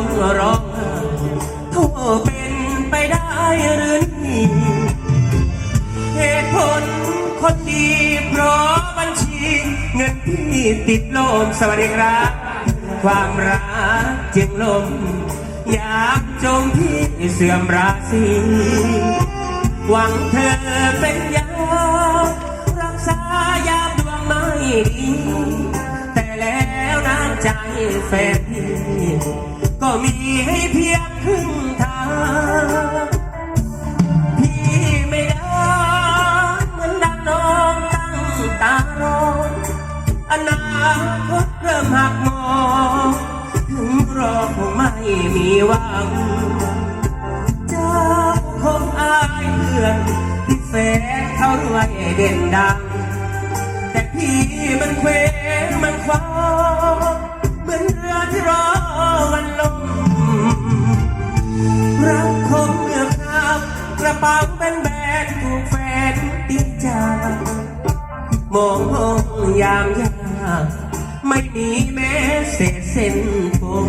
สุดลงร้องไห้โทษเป็นไปได้หรือนี่เหตุผลคนดีเพราะบัญชี เงินที่ติดลมสวัสดีครับ ความรักจึงลม อยากจมที่เสื่อมราศีหวังเธอเป็นยารักษายาดวงไม่ดี แต่แล้วน้ำใจแฟนพี่ มีให้เพียงครึ่งทาง พี่ไม่ได้เหมือนดังน้องตั้งตารออนาคตเริ่มหักมองถึงรอคงไม่มีหวังเจ้าคงอายเพื่อนที่แฟนเขารวยเด่นดัง แต่พี่มันเคว้งมันคว้า เหมือนเรือที่รอวันลมรักคงเลือกข้ามกระเป๋าเป็นแบกถูกแฟนตีจากมองห้องยามยากไม่มีแม้เศษเส้นผม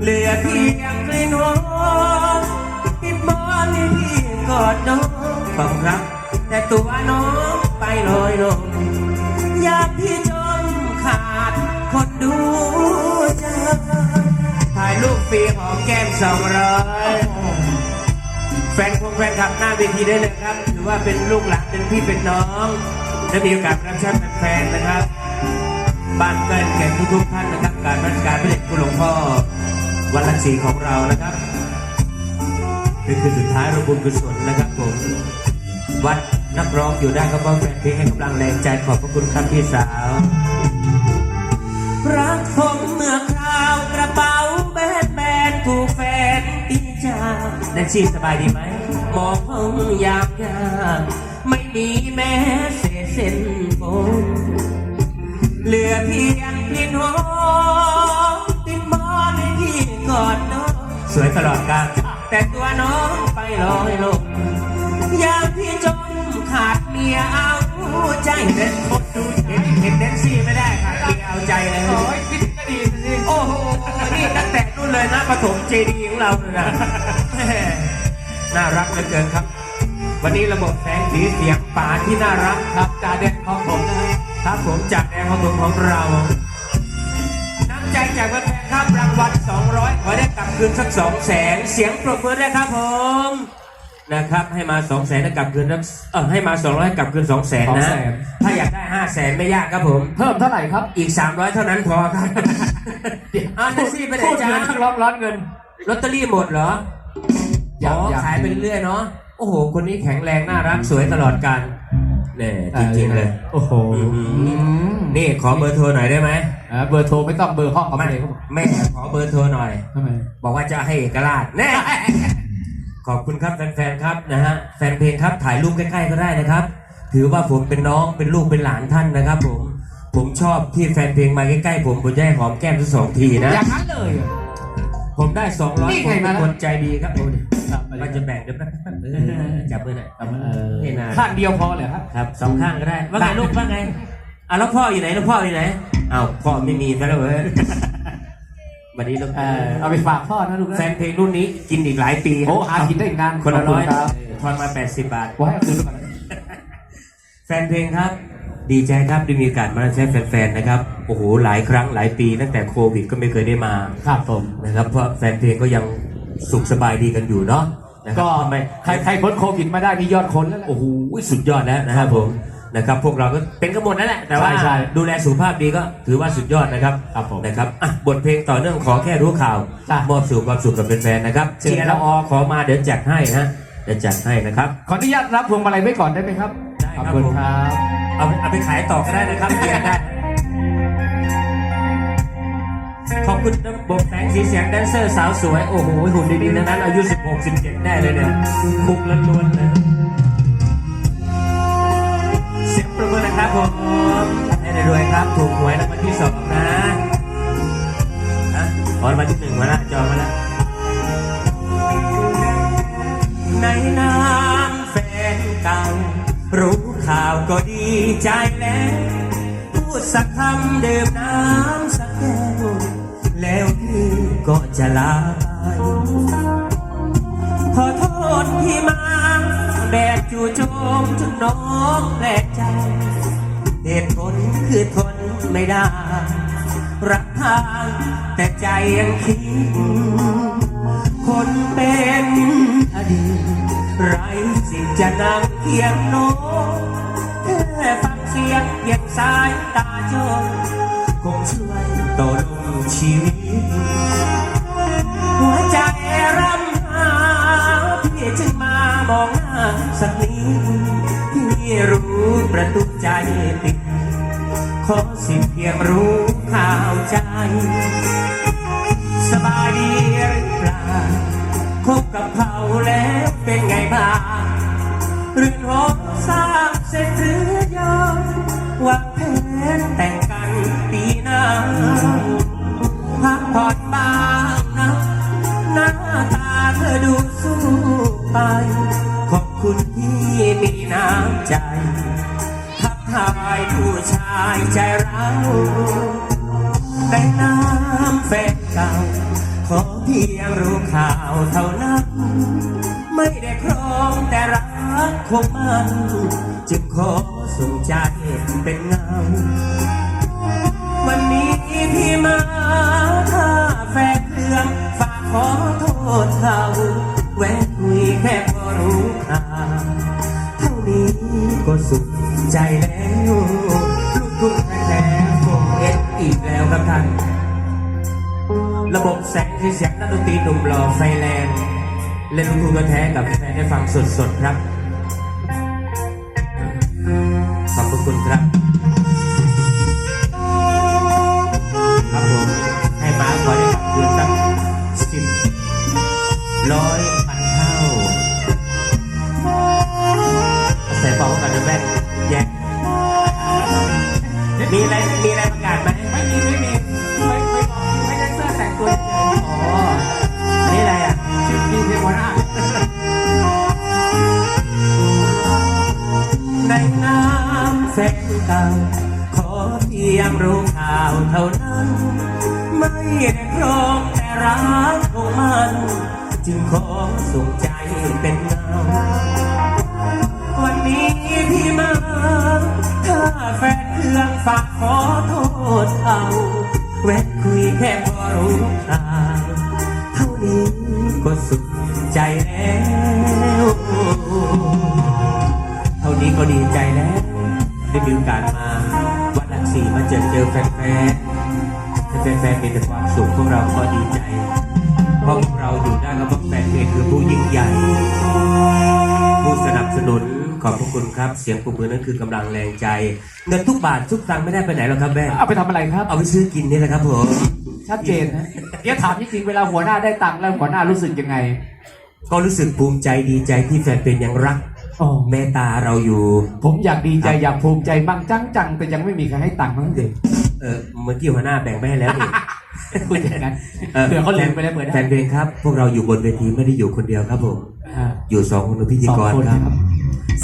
เหลือเพียงกลิ่นหอมที่มอนให้พี่กอดน้องความรักแต่ตัวน้องไปลอยลงอยากพี่จมขาดคน ดูจถ่ายรูปฟรีหอมแก้มสองร้อยแฟนคงแฟนคลับหน้าเวทีได้เลยครับ ถือว่าเป็นลูกหลานเป็นพี่เป็นน้องและมีโอกาสรับใช้แฟนๆนะครับ บ้านเกินแก่ทุกๆท่านนะครับ การราชการพระเดชคุณหลวงพ่อวันลังสีของเรานะครับเป็นคืนสุดท้ายเราบุญกุศลนะครับผมวัดนักร้องอยู่ได้ก็เพราะแฟนเพลงให้กำลังแรงใจขอบพระคุณครับพี่สาว รักผมเมื่อคราวกระเป๋าแบนแบนถูกแฟนตีจากแนนซี่สบายดีไหมมองห้องยามยากไม่มีแม้เศษเส้นผมเหลือเพียงกลิ่นหอมติดมอให้พี่กอดน้องสวยตลอดกาลแต่ตัวน้องไปลอยลงยามพี่จม ขาดเมียเอาใจเด็ดคนดูเห็นเห็นแดนซี่ไม่ได้ขาดเมียเอาใจเลยโอ้ยคิดก็ดีสิโอ้โหนี่ตั้งแต่นู่นเลยนะปฐมเจดีย์ของเราเลยนะน่ารักเหลือเกินครับ วันนี้ระบบแสงสีเสียงป่าที่น่ารักครับจ่าเด่นของผมนะครับผมจากแดงของผมของเราน้ำใจจากแฟนครับรางวัล200ขอได้กลับคืนสัก2แสนเสียงปรบมือด้วยครับผม นะครับ ให้มา2แสนได้กลับคืนสักเออให้มา200ให้กลับคืน2แสนนะถ้าอยากได้5แสนไม่ยากครับผม เพิ่มเท่าไหร่ครับอีก300เท่านั้นพอครับอ้าวนัซี่ไปไหนพูดจ้าเงินทั้งร้อนร้อนเงิน ลอตเตอรี่หมดเหรอยัอ๋งอยังขายไปเรื่อยๆเนาะโอ้โห คนนี้แข็งแรงน่ารักสวยตลอดกาลเนี่ยจริงๆเลย โอ้โหอืมนี่ขอเบอร์โทรหน่อยได้ไหมอ่าเบอร์โทรไม่ต้องเบอร์ห้องเขาไม่ไม่เลยครับผมแม่ขอเบอร์โทรหน่อย ทำไม บอกว่าจะให้เอกราชแน่ ขอบคุณครับแฟนๆครับนะฮะแฟนเพลงครับถ่ายรูปใกล้ๆก็ได้นะครับ ถือว่าผมเป็นน้องเป็นลูกเป็นหลานท่านนะครับ ผมผมชอบที่แฟนเพลงมาใกล้ๆผมผมจะให้หอมแก้มทั้งสองทีนะ อย่างนั้นเลยเหรอผมได้สองร้อยนี่ผมไงเป็มานแล้ว คนใจดีครับโอ้ดิครับก็จะแบ่งเดี๋ยวแป๊บๆเออจับมือหน่อยเออนี่นะข้างเดียวพอเลยครับ ครับสองข้างก็ได้ว่าไงลูกว่าไงอะแล้วพ่ออยู่ไหนแล้วพ่ออยู่ไหนอ้าวพ่อไม่มีซะแล้วเว้ย วันนี้ต้องเออเอาไปฝากพ่อนะลูกนะแฟนเพลงรุ่นนี้กินอีกหลายปีโอ้หากินได้อีกนานคนละร้อยขอบคุณครับทอนมาแปดสิบบาทไว้เอาคืนก่อนแฟนเพลงครับ ดีใจครับได้มีโอกาสมาใช้แฟนๆนะครับโอ้โหหลายครั้งหลายปี ตั้งแต่โควิดก็ไม่เคยได้มาครับผมนะครับเพราะแฟนเพลงก็ยังสุขสบายดีกันอยู่เนาะนะครับก็ทำไมใครใครพ้นโควิดมาได้มียอดคนแล้วแหละโอ้โหสุดยอดแล้วนะครับผม นะครับพวกเราก็เป็นกันหมดนั่นแหละ แต่ว่าใช่ใช่ดูแลสุขภาพดีก็ถือว่าสุดยอดนะครับครับผมนะครับอะบทเพลงต่อเนื่องขอแค่รู้ข่าวจ้ะมอบสู่ความสุขกับแฟนๆนะครับเชิญ เชียร์ครัละบอขอมาเดี๋ยวจัดให้นะเดี๋ยวจัดให้นะครับ ขออนุญาตรับพวงมาลัยไว้ก่อนได้ไหมครับได้ขอบครับคุณผมครับ เอาเอาไปขายต่อก็ได้นะครับเรียนได้ขอบคุณระบบแสงสีเสียงแดนเซอร์สาวสวย โอ้โหหุ่นดีๆทั้งนั้นอายุ 16 17 ได้เลยเนี่ย คุกล้วนๆเลย วยครับ ถูกหวยรางวัลที่สองนะอรางวัลที่หนึ่งมาล้วจองมาล้วในนามแฟนเก่า รู้ข่าวก็ดีใจแล้ว พูดสักคำเดื่มน้ำสักแก้วแล้วพี่ก็จะลาไปขอโทษที่มาแบบจู่โจมจนน้องแปลกใจ เหตุผลคือทนไม่ได้ รักทางแต่ใจยังคิด คนเป็นอดีตไรสิจะนั่งเคียงโน้แค่ฟังเสียงเพียงสายตาโจนคงช่วยต่อลมชีวิต หัวใจรำหาพี่จึงมามองหน้าสักนิด พี่รู้ประตูใจปิด ขอสิเพียงรู้ข่าวใจ สบายดีหรือเปล่าคบกับเขาแล้วเป็นไงบ้างเรือนหอสร้างเสร็จหรือยังวางแผนแต่งกันปีหน้าพักผ่อนบ้างนะ หน้าตาเธอดูสู้ไปายผู้ชายใจเราในน้ำแฟนเก่า ขอเพียงรู้ข่าวเท่านั้น ไม่ได้ครองแต่รักคงมัน จึงขอส่งใจเป็นเงา วันนี้พี่มาถ้าแฟนเรื่องฝากขอโทษเขา สุขใจแล้วลูกทุ่งแท้ๆคงเอ็ดอีกแล้วครับท่าน ระบบแสงที่เสียงนักดนตรีหนุ่มหล่อไฟแรงเล่นลูกทุ่งแท้กับแฟนได้ฟังสดๆครับ แฟนเก่า ขอเพียงรู้ข่าวเท่านั้น ไม่ได้ครองแต่รักของมัน จึงขอส่งใจเป็นเงา วันนี้พี่มา ถ้าแฟนเครื่องฝากขอโทษเอาแวะคุยแค่พอรู้ข่าวเท่านี้ก็สุขใจแล้ว เท่านี้ก็ดีใจแล้ว มีโอกาสมาวัดหลักสี่มาเจอเจอแฟนๆถ้าแฟนๆมีแต่ความสุขพวกเราก็ดีใจเพราะพวกเราอยู่ได้ก็เพราะแฟนเพลงคือผู้ยิ่งใหญ่ ผู้สนับสนุนขอบพระคุณครับ เสียงปรบมือนั่นคือกำลังแรงใจเงินทุกบาททุกตังค์ไม่ได้ไปไหนหรอกครับแม่เอาไปทำอะไรครับ เอาไปซื้อกินนี่แหละครับผมชัดเจนนะเดี๋ยวถามจริงๆเวลาหัวหน้าได้ตังค์แล้วหัวหน้ารู้สึกยังไง ก็รู้สึกภูมิใจดีใจที่แฟนเพลงยังรักอ๋อ เมตตาเราอยู่ ผมอยากดีใจอยากภูมิใจบ้างจังจังๆแต่ยังไม่มีใครให้ตังค์ทั้งเด็กเออเมื่อกี้หัวหน้าแบ่งไปให้แล้วนี่พูดอย่างนั้นเผื่อเขาลืมไปแล้วเหมือนแฟนเพลงครับ พวกเราอยู่บนเวทีไม่ได้อยู่คนเดียวครับผมอ่าอยู่สองคนเป็นพิธีสองกรคนครับครับ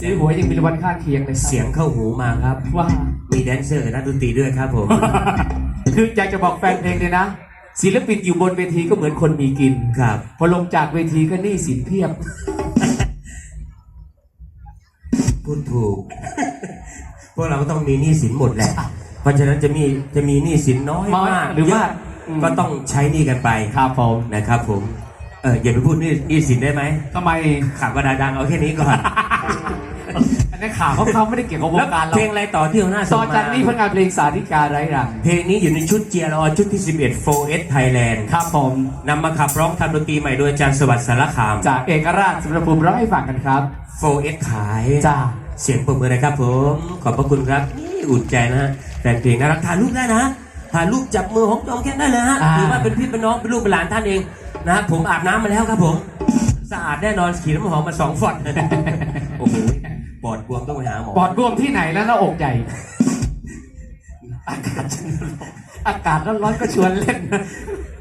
ซื้อหวยยังมีรางวัลข้างเคียงเลยครับเสียงเข้าหูมาครับ ว่ามีแดนเซอร์กับนักดนตรีด้วยครับผมคืออยากจะบอกแฟนเพลงเลยนะศิลปินอยู่บนเวทีก็เหมือนคนมีกินครับ พอลงจากเวทีก็หนี้สินเพียบ พูดถูก พวกเราก็ต้องมีหนี้สินหมดแหละ เพราะฉะนั้นจะมีจะมีหนี้สินน้อยน้อยมากหรือว่าเยะอืม ก็ต้องใช้หนี้กันไปครับผมนะครับ ผมเอออย่าไปพูดหนี้หนี้สินได้ไหมทำไม ข่าวกระดาษดังเอาแค่นี้ก่อน อันนี้นข่าวเขาเขาไม่ได้เกี่ยวกับวแล้วงการเราเพลงอะไรต่อที่หัวหน้าส่ต่งอมาจากนี้ผลงานเพลงสาธิกาไร้รังเพลงนี้อยู่ในชุดเจียรอชุดที่ 11 4S Thailand ครับผมนำมาขับร้องทำดนตรีใหม่โดยอาจารย์สวัสดิ์สารคาม จากเอกราชสุรภูมิร้องให้ฟังกันครับ 4S ขายจ้าเสียงปรบมือนะครับผม ขอบพระคุณครับนี่อุ่นใจนะฮะแฟนเพลงน่ารักถ่ายรูปได้นะถ่ายรูปจับมือของจองแค่ได้เลยฮะอ่าถือว่าเป็นพี่เป็นน้องเป็นลูกเป็นหลานท่านเองนะฮะผมอาบน้ำมาแล้วครับผมสะอาดแน่นอนขี่น้ำหอมมาสองฟอดโอ้โหปอดบวมต้องไปหาหมอปอดบวมที่ไหนแล้วหน้าอกใหญ่อากาศอากาศร้อนๆก็ชวนเล่นนะ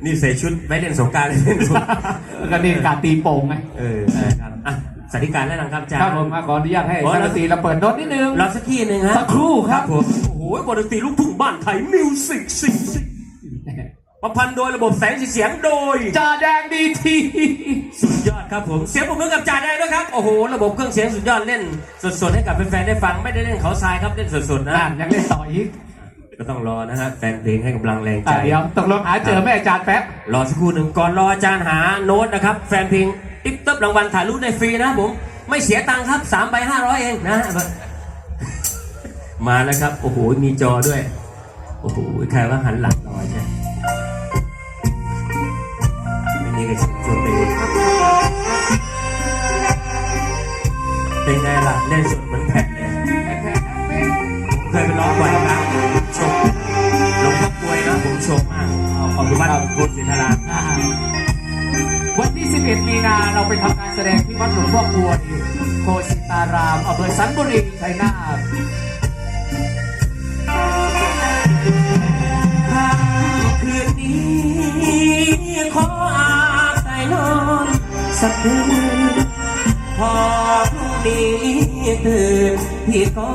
นี่ใส่ชุดไว้เล่นสงกรารเล่นสงกรารแล้วก็นี่การตีโป่งไงเออนะครับอะ สาธิการแล้วนะครับอาจารย์ ครับผมอะขออนุญาตให้ขอนักดนตรีเราเปิดโน้ตนิดนึง รอสักทีหนึ่งฮะสักครู่ครับผมโอ้โหบทดนตรีลูกทุ่งบ้านไทยมิวสิกสิสิประพันธ์โดยระบบแสงสีเสียงโดยจาแดงดีที สุดยอดครับผมเสียงปรบมือกับจ่าแดงด้วยครับโอ้โหระบบเครื่องเสียงสุดยอดเล่น สดๆให้กับแฟนๆได้ฟังไม่ได้เล่นเขาทรายครับเล่นสดๆนะอ่านยังเล่นต่ออีกก็ต้องรอนะฮะแฟนเพลงให้กำลังแรงใจ อะเดี๋ยวตกลงหาเจอไหมอาจารย์แป๊บ รอสักครู่หนึ่งก่อนรออาจารย์หาโน้ตนะครับ แฟนเพลง ติ๊บเติบรางวัลถ่ายรูปได้ฟรีนะผม ไม่เสียตังค์ครับสามใบห้าร้อยเองนะ มาแล้วครับ โอ้โห มีจอด้วย โอ้โห ใครว่าหันหลังรอยใช่ไม่นี่ก็เสียงชวนไปเป็นไงล่ะเล่นสดเหมือนแผ่นเลยผมเคยไปร้องบ่อยครั้งชมหลวงพ่อกลวยนะผมชมมากขอบคุณมากคุณสิทธาราอ่าวันที่11มี นาเราไปทำการแสดงที่วัดหลวงพ่อกลวยโคสิตารามอำเภอสันบุรีชัยนาทคืนนี้ขออาศัยนอนสักคืนพอพรุ่งนี้ตื่นพี่ก็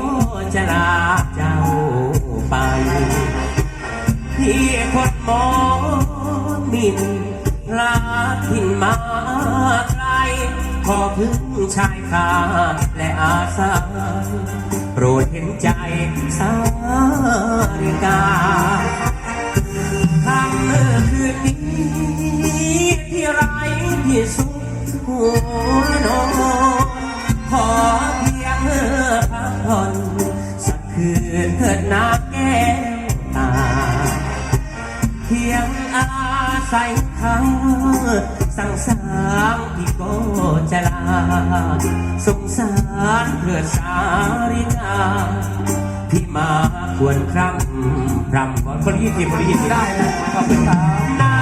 จะลาเจ้าไปพี่คนมองมินลาทิ้นมา ไกลขอพึ่งชายคาและอาสาโปรดเห็นใจสาริกาคำเมื่อคืนนี้ที่ไรที่สุดหัวนอนขอเพียงเมื่อพักผ่อนสักคืนเถิดนาแก้วตา เพียงอาศัยเขาสั่งสา งที่ก็จะลา สงสารเพื่อสาริกาพี่มาควรคร่ำพรำว่าคนยี่สิบคนยี่สิบได้นะขอบคุณครับนา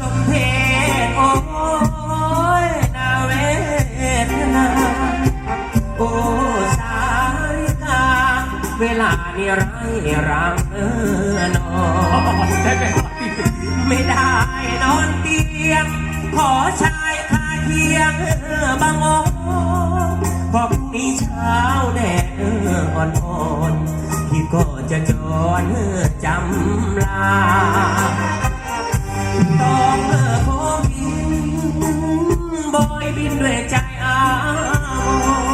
สมเพชโอ้ยนาเวทนาโอ้สาริกา เวลานี่ไรรังเออนอนไม่ได้ จำลาต้องเออโคบินบอยบินด้วยใจอาว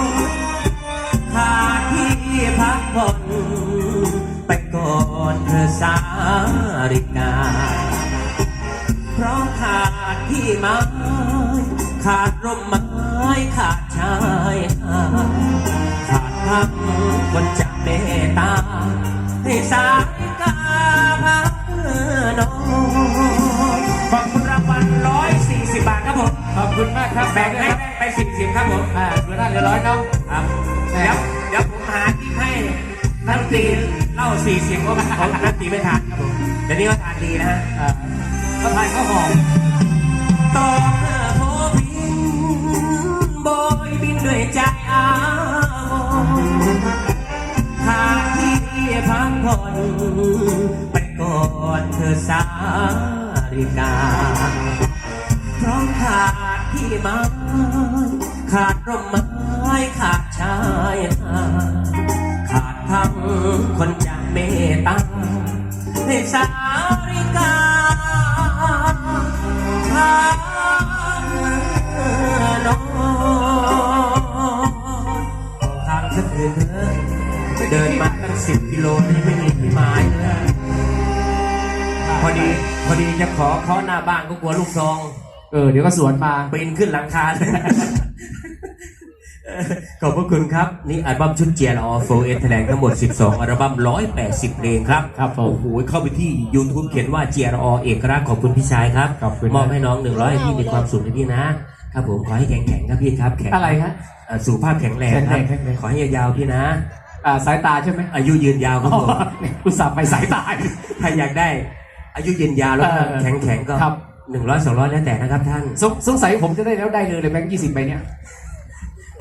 ขาดที่พักผ่อนไปก่อนเธอสาริกา เพราะขาดที่ไม้ขาดร่มไม้ขาดชายหาดขาดคำคนจะเมตตาให้สา คุณมากครับแบ่งให้ไปสิบสิบครับผมอ่าเหลือหน้าเหลือร้อยเนาะครับเดี๋ยวเดี๋ยวผมหาที่ให้นักตีเล่าสี่สิบก็เขานักตีไม่ทานครับผมเดี๋ยวนี้เขาทานดีนะฮะอ่าก็ทานข้าวหอมต้องเมื่อโพบินโบยบินด้วยใจอาวรขาดที่พักผ่อนไปก่อนเธอสาริกาเพราะขาด ที่ม้ขาดร่มไม้ขาดชายหาดขาดทั้งคนจะเมตตาให้สาริกาพาน้องของทางสักคืนเถอเดินมาตั้งสิบกิโลนี่ไม่มีที่หมายเลยพอดีพอดีจะขอเขาหน้าบ้านก็กลัวลูกซอง เออเดี๋ยวก็สวนมาปีนขึ้นหลังคาเลยขอบพระคุณครับ นี่อัลบั้มชุดเจียร์ออโฟเอแถลงทั้งหมด 12 อัลบั้ม 180 เพลงครับครับผมโอ้โหเข้าไปที่ YouTube เขียนว่าเจียร์อเอกลักษณ์ขอบคุณพี่ชายครับขอบคุณมอบให้น้อง 100ให้พี่มีความสุขนะพี่นะครับผมขอให้แข็งแข็งๆครับพี่ครับแข็งอะไรฮะเอ่อสุขภาพแข็งแรงครับแข็งแรงแข็งแรงขอให้ยาวๆพี่นะอ่าสายตาใช่ไหมอายุยืนยาวครับอ๋อผมอุตส่าห์ไปสายตาถ้าอยากได้ อายุยืนยาวแล้วก็เออเออแข็งแข็งๆก็ครับ หนึ่งร้อยสองร้อยแล้วแต่นะครับท่าน สงสงสัยผมจะได้แล้วได้เลยเลยแบงค์ยี่สิบใบเนี่ย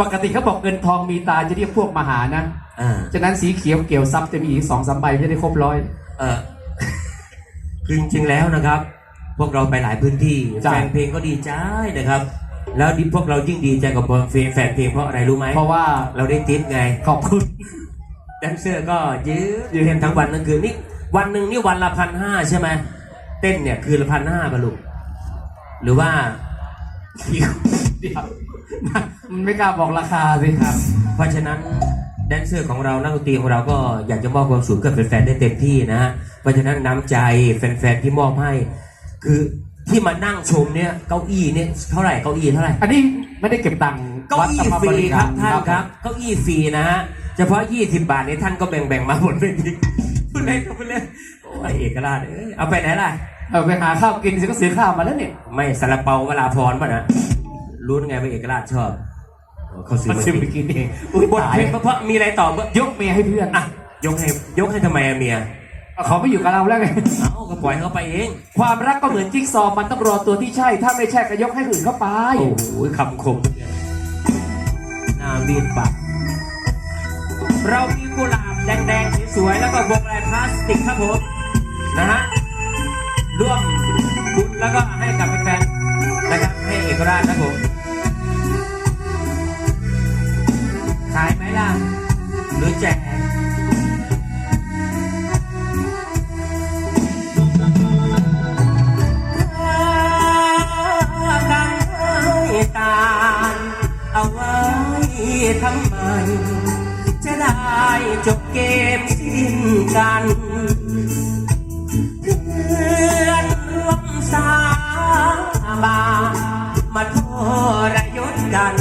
ปกติเขาบอกเงินทองมีตาจะเรียกพวกมหานะอ่าฉะนั้นสีเขียวเกี่ยวซับจะมีอีกสองสามใบจะได้ครบร้อย เออคือจริงๆแล้วนะครับ พวกเราไปหลายพื้นที่จ้ะ แฟนเพลงก็ดีใจนะครับ แล้วดิพวกเรายิ่งดีใจกับแฟนแฟนเพลงเพราะอะไรรู้ไหมเพราะว่าเราได้ติปไง ขอบคุณ แดนเซอร์ก็ยืดยืนทั้งวันทั้งคืนนี่วันหนึ่งนี่วันละพันห้าใช่ไหมเต้นเนี่ยคืนละพันห้าปะลูก หรือว่าเดี๋ยวเดี๋ยวมันไม่กล้าบอกราคาสิครับ เพราะฉะนั้นแดนเซอร์ของเรานักดนตรีของเราก็อยากจะมอบความสุขกับแฟนๆได้เต็มที่นะฮะเพราะฉะนั้นน้ำใจแฟนๆที่มอบให้ คือที่มานั่งชมเนี่ยเก้าอี้เนี่ยเท่าไหร่เก้าอี้เท่าไหร่อันนี้ไม่ได้เก็บตังค์เก้าวัดอี้ธรรมฟรีริคการับท่านครับเก้าอี้ฟรีนะฮะเฉพาะ 20 บาทนี้ท่านก็แบ่งๆมาหมดเลยพูดเล่นก็พูดเล่นโอ้ยเอกราชเอ้ยเอาไปไหนล่ะ เออไปหาข้าวกินสิก็ซื้อข้าวมาแล้วเนี่ยไม่สาลาเปาเวลาพรป่ะนะ รู้ไงว่าเอกราชชอบโอ้เขาซื้อมามาซื้อไปกินกินเองอุ้ยบทตายเพลงเพราะๆมีอะไรต่อเมื่อยกเมียให้เพื่อนอะยกให้ยกให้ทำไมอะเมียเขาไม่อยู่กับเราแล้วไงเอ้าก็ปล่อยเขาไปเอง ความรักก็เหมือนจิ๊กซอว์มันต้องรอตัวที่ใช่ ถ้าไม่ใช่ก็ยกให้อื่นเข้าไป โอ้โหคำคมหน้าบีดปากเรามีกุหลาบแดงๆสวยๆแล้วก็วงลายพลาสติกครับผมนะฮะ ร่วมบุญแล้วก็ให้กับแฟนๆนะครับให้เอกราชครับผมขายไหมล่ะหรือแจกตาเอาไว้ทำไม จะได้จบเกมสิ้นกัน บานมาโทรยศกัน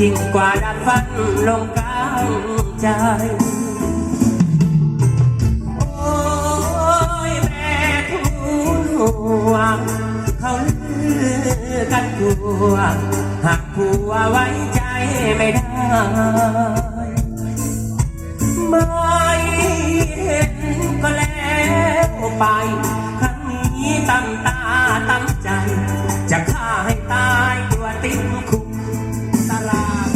ยิ่งกว่าดันฟันลงกลางใจ โอ้ยแม่ทุนหัวเขาลือกันกลัวหากผัวไว้ใจไม่ได้ไม่เห็นก็แล้วไปครั้งนี้ตั้งตา ตายตัวติดคุกตาราง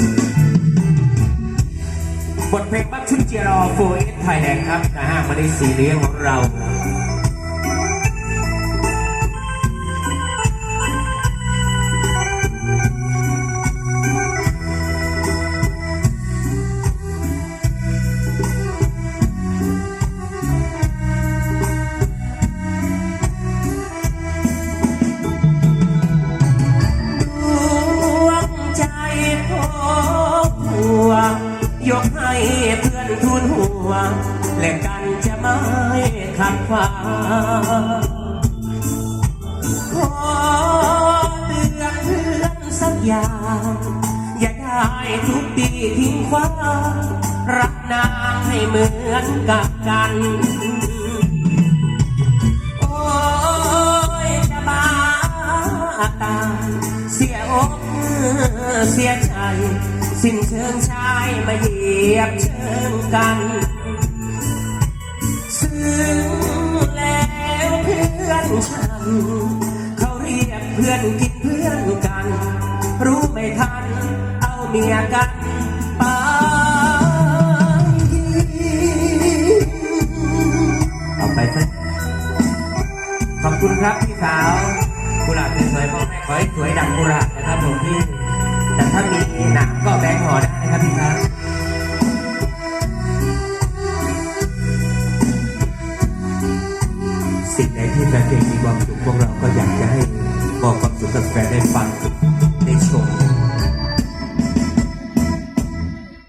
บทเพลงบักชุนเจียรอโฟเอสไทยแลนด์ครับนะฮะมาในสีเลี้ยงของเรา ขอเตือนเพื่อนสักอย่าง อย่าได้ทุกทีทิ้งขว้ารักนางให้เหมือนกับกัน โอ้ยจะบ้าตาเสียอกเสียใจ สิ้นเชิงชายมาเหยียบเชิงกัน ซึ่ง อนฉัน เขาเรียกเพื่อนกินเพื่อนกัน รู้ไม่ทัน เอาเมียกันไปเอาไปซะขอบคุณครับพี่สาวกุหลาบสวยๆพ่อแม่ขอให้สวยดังกุหลาบนะครับผมพี่ แต่ถ้ามีหนังก็แบงค์หอได้นะครับพี่ครับ ใดที่แฟนเพลงมีความสุขพวกเราก็อยากจะให้บอกความสุขกับแฟนได้ฟังได้ชม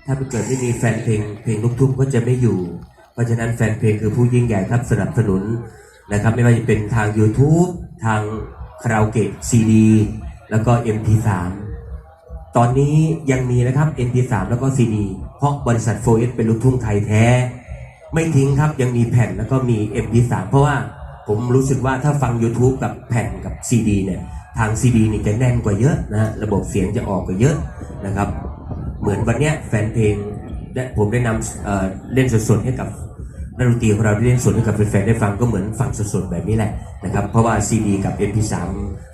ถ้าเกิดไม่มีแฟนเพลงเพลงลูกทุ่งก็จะไม่อยู่ เพราะฉะนั้นแฟนเพลงคือผู้ยิ่งใหญ่ครับสนับสนุนนะครับ ไม่ว่าจะเป็นทาง YouTube ทางคาราโอเกะซีดีแล้วก็ MP3 ตอนนี้ยังมีนะครับ MP3 แล้วก็ CD เพราะบริษัท 4S เป็นลูกทุ่งไทยแท้ ไม่ทิ้งครับยังมีแผ่นแล้วก็มี MP3 เพราะว่า ผมรู้สึกว่าถ้าฟัง YouTube กับแผ่นกับ CD เนี่ยทาง CD นี่จะแน่นกว่าเยอะนะฮะระบบเสียงจะออกกว่าเยอะนะครับ เหมือนวันเนี้ยแฟนเพลงได้ผมได้นำเอ่อเล่นสดๆให้กับนักดนตรีของเราได้เล่นสดให้กับแฟนๆได้ฟังก็เหมือนฟังสดๆแบบนี้แหละนะครับเพราะว่า CD กับ MP3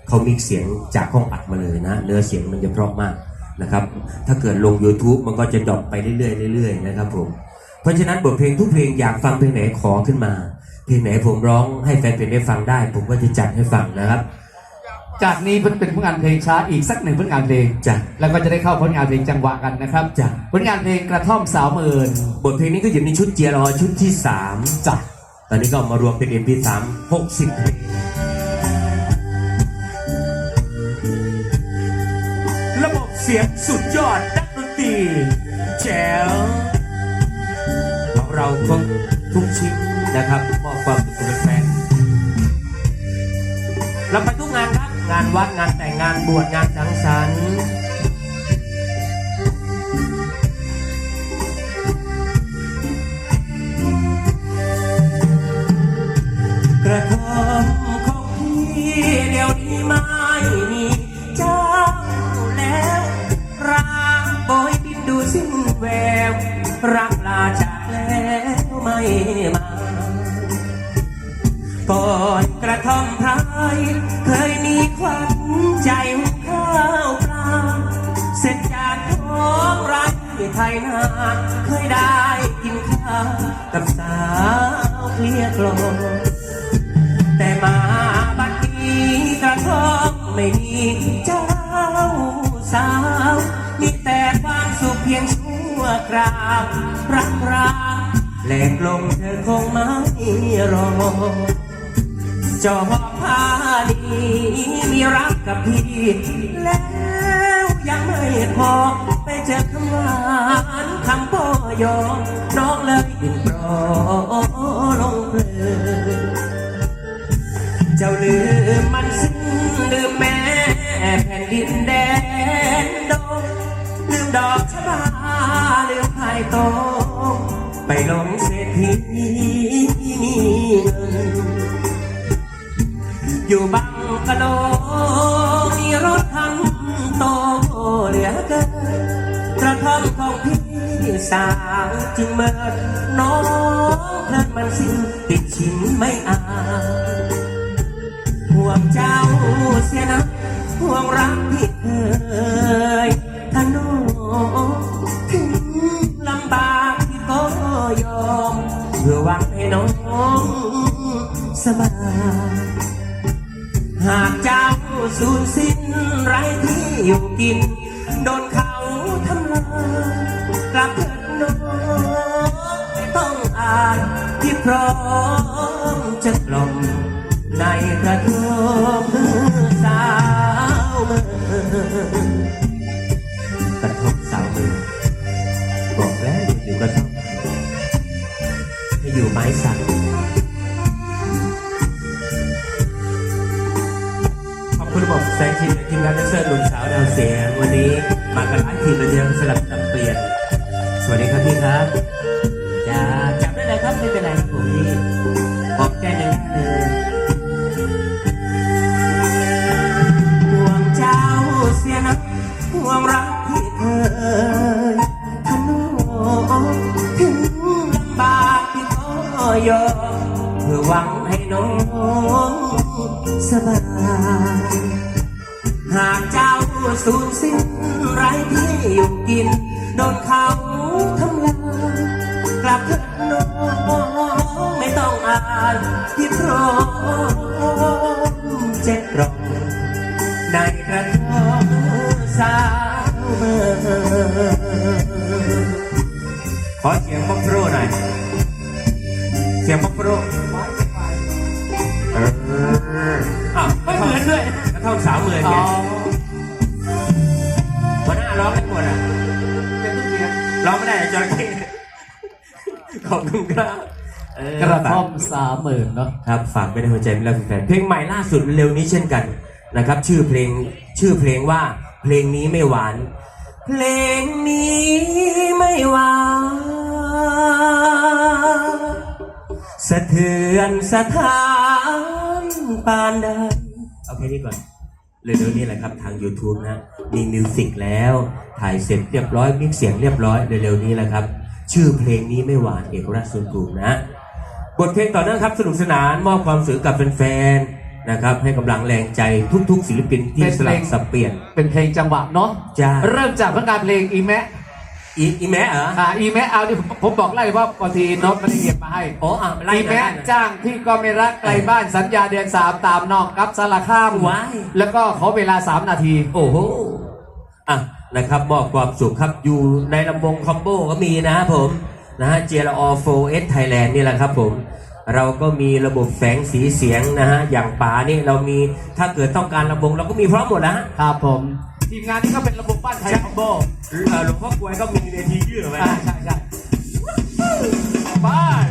เขามิกเสียงจากห้องอัดมาเลยนะเนื้อเสียงมันจะเพราะมากนะครับถ้าเกิดลง YouTube มันก็จะดรอปไปเรื่อยๆเรื่อยๆนะครับผมเพราะฉะนั้นบทเพลงทุกเพลงอยากฟังเพลงไหนขอขึ้นมา เพลงไหนผมร้องให้แฟนเพลงได้ฟังได้ ผมก็จะจัดให้ฟังนะครับ จากนี้เป็นเป็นผลงานเพลงช้าอีกสักหนึ่งผลงานเพลงจ้ะแล้วก็จะได้เข้าผลงานเพลงจังหวะกันนะครับจ้ะผลงานเพลงกระท่อมสาวเมินบทเพลงนี้ก็อยู่ในชุดเจียรอชุดที่สามจ้ะตอนนี้ก็เอามารวมเป็น MP3 60เพลงระบบเสียงสุดยอดนักดนตรีแจ๋วของเราครบทุกชิ้น นะครับมอบความสุขให้แฟนเราไปทุกงานครับ งานวัดงานแต่งงานบวชงานสังสรรค์ ไทยนาเคยได้กินข้าวกับสาวเคลียกลอมแต่มาบัดนี้กระทงไม่มีเจ้าสาว มีแต่ความสุขเพียงชั่วคราวรักราแหลกลงเธอคงไม่รอจอบผ้าดีมีรักกับพี่แล้ว ยังไม่พอไปเจอคำหวานคำพ่อยอมน้องเลยดิ่งปรอลงเพลินเจ้าลืมมันสิ้นลืมแม่แผ่นดินแดนดงลืมดอกชะบาลืมไผ่โตงไปลงเศรษฐีมีเงินอยู่บังกะโลมีรถคันโต ลือเกินกระท่อมของพี่สาวจึงเมินน้องเพลินมันสิ้นติดชินไม่อายห่วงเจ้าเสียนะห่วงรักที่เคยถ้าน้องถึงลำบากที่ก็ยอมเพื่อหวังให้น้องสบายหากเจ้าสูญสิ้นไร้ที่อยู่กิน พร้อมจะกล่อมในกระทบสาวเมืองกระทบสาวเมืองบอกแล้วอย่าอยู่กระทบให้อยู่ไม้สักขอบคุณระบบแสงสีทีมงานแดนเซอร์หนุ่มสาวดาวเสียงวันนี้มากันหลายทีมเลยทีเดียวสลับสับเปลี่ยน สวัสดีครับพี่ครับ สูญสิ้นไรที่อยู่กิน โดนเขาทำลายกลับเถิดน้องไม่ต้องอ่านที่พร้อมเจ็บรองในกระทงสาวเมืองขอเสียงบัฟโรหน่อยเสียงบัฟโรเอออ้าวไม่เหมือนด้วยกระท่อมสาวเมืองอ๋ไง ขอบคุณครับเออกระท่อมสามหมื่นเนาะครับฝากไปในหัวใจมิลาแฟนเพลงใหม่ล่าสุดเร็วนี้เช่นกันนะครับ ชื่อเพลงชื่อเพลงว่า เพลงนี้ไม่หวาน เพลงนี้ไม่หวานสะเทือนสะท้านปานใดเอาแค่นี้ก่อนเร็วๆนี้แหละครับทาง YouTube นะ มีมิวสิกแล้ว ถ่ายเสร็จเรียบร้อยมิกเสียงเรียบร้อยเร็วๆนี้แหละครับ ชื่อเพลงนี้ไม่หวานเอกราชส่วนกลุ่มนะ บทเพลงต่อเนื่องครับสนุกสนานมอบความสุขกับแฟนๆนะครับ ให้กำลังแรงใจทุกๆ ศิลปินที่เป็นสเพลลังบสับเปลี่ยน เป็นเพลงจังหวะเนาะจ้าเริ่มจากผลงานเพลงอีแมะอีอีแม่เหรออ่าอีแมเอาที่ผมผมบอกไล่ว่าบางทีโน้ตไม่ได้เก็บมาให้โอ้อะไล่อีหน่แมอยไล่หน่อยจ้างพี่ก็ไม่รักไกลบ้านสัญญาเดือนสามตามนอกกับสารข้ามว้าย แล้วก็ขอเวลาสามนาที โอ้โหอะ นะครับมอบความสุขครับอยู่ในลำวงคอมโบก็มีนะครับผมนะฮะ JLO 4S Thailand นี่แหละครับผม เราก็มีระบบแสงสีเสียงนะฮะ อย่างป๋านี่เรามีถ้าเกิดต้องการลำวงเราก็มีพร้อมหมดนะฮะครับผมทีมงานนี้ก็เป็นระบบบ้านไทยคอมโบเอ่อหลวงพ่อกลวยก็มีเวทียืดออกไปอ่าใช่ใช่บ้าน